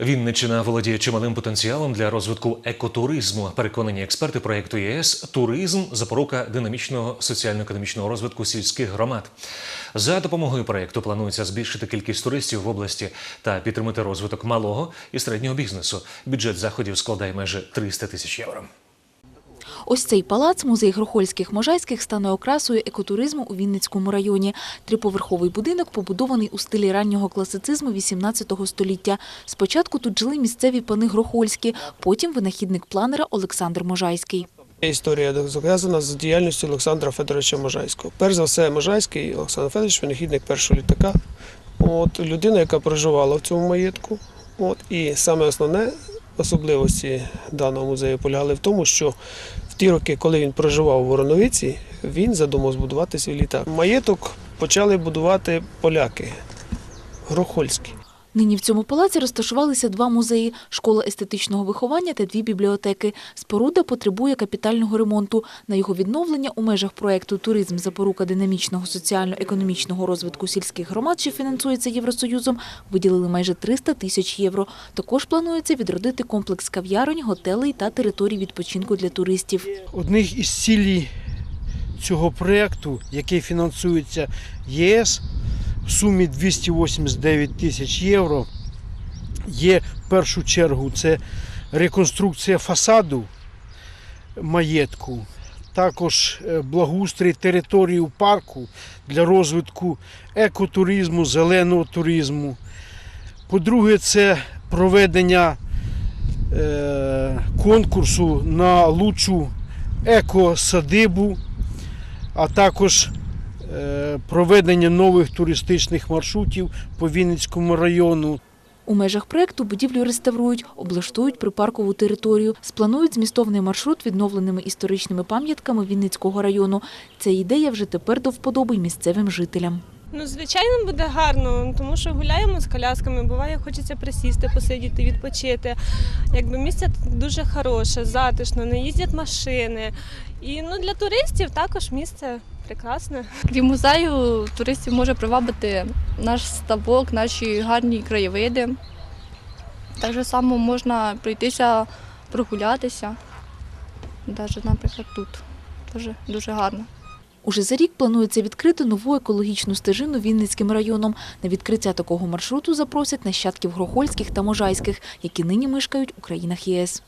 Вінниччина володіє чималим потенціалом для розвитку екотуризму. Переконані експерти проєкту ЄС Туризм запорука динамічного соціально-економічного розвитку сільських громад. За допомогою проєкту планується збільшити кількість туристів в області та підтримати розвиток малого і середнього бізнесу. Бюджет заходів складає майже 300 тисяч євро. Ось цей палац, музей Грохольських Можайських, стане окрасою екотуризму у Вінницькому районі. Триповерховий будинок побудований у стилі раннього класицизму XVIII століття. Спочатку тут жили місцеві пани Грохольські, потім винахідник планера Олександр Можайський. Історія зв'язана з діяльністю Олександра Федоровича Можайського. Перш за все, Можайський Олександр Федорович, винахідник першого літака. От, людина, яка проживала в цьому маєтку. От, і саме основне особливості даного музею полягали в тому, що ті роки, коли він проживав у Вороновиці, він задумав збудувати свій літак. Маєток почали будувати поляки Грохольські. Нині в цьому палаці розташувалися два музеї – школа естетичного виховання та дві бібліотеки. Споруда потребує капітального ремонту. На його відновлення у межах проєкту «Туризм – запорука динамічного соціально-економічного розвитку сільських громад», що фінансується Євросоюзом, виділили майже 300 тисяч євро. Також планується відродити комплекс кав'ярень, готелей та територій відпочинку для туристів. Одних із цілей цього проєкту, який фінансується ЄС в сумі 289 тисяч євро, є в першу чергу це реконструкція фасаду маєтку, також е, благоустрій території парку для розвитку екотуризму, зеленого туризму. По-друге, це проведення е, конкурсу на лучшу екосадибу, а також проведення нових туристичних маршрутів по Вінницькому району. У межах проєкту будівлю реставрують, облаштують припаркову територію, спланують змістовний маршрут відновленими історичними пам'ятками Вінницького району. Ця ідея вже тепер до вподоби місцевим жителям. Ну, звичайно, буде гарно, тому що гуляємо з колясками, буває, хочеться присісти, посидіти, відпочити. Якби місце дуже хороше, затишно, не їздять машини. І ну, для туристів також місце прекрасне. Крім музею, туристів може привабити наш ставок, наші гарні краєвиди. Так само можна пройтися, прогулятися. Навіть, наприклад, тут. Дуже, дуже гарно. Уже за рік планується відкрити нову екологічну стежину Вінницьким районом. На відкриття такого маршруту запросять нащадків Грохольських та Можайських, які нині мешкають у країнах ЄС.